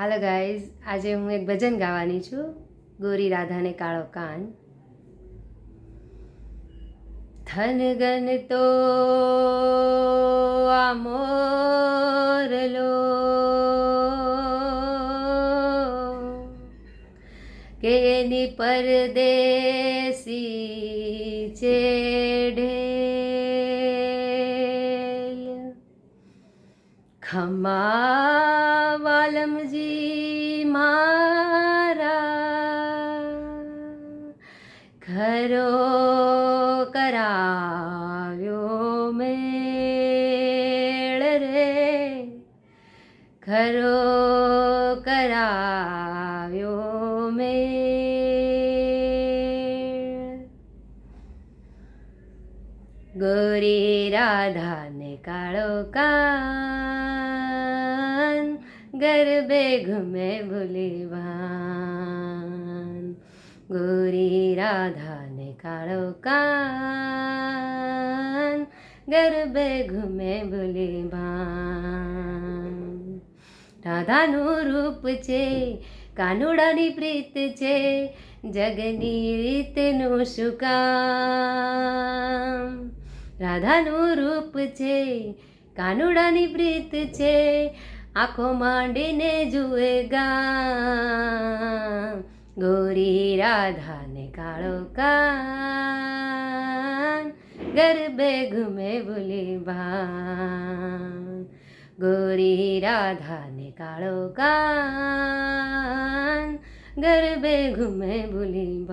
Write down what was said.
Hello guys, આજે હું એક ભજન ગાવાની છું, ગોરી રાધાને કાળો કાન. થનગન તો આ મોરલો કે એની પરદેસી ચેઢેલ ખમા વાલમજી મારા ખરો કરાવ્યો મેળ રે. ખરો કરાવ્યો મેળ. ગોરી રાધાને કાળો કાન ગરબે ઘમે ભૂલીવાન ગોરી રાધાને કાળો કાન ગરબે ઘુમે ભૂલીવાન રાધાનું રૂપ છે કાનુડાની પ્રીત છે જગની રીતનું શું રાધાનું રૂપ છે કાનુડાની પ્રીત છે આંખો માંડીને જુએ ગામ. ગોરી રાધાને કાળો કાન. ગરબે ઘુમે ભૂલી ભાન. ગોરી રાધાને કાળો કાન. ગરબે ઘુમે ભૂલી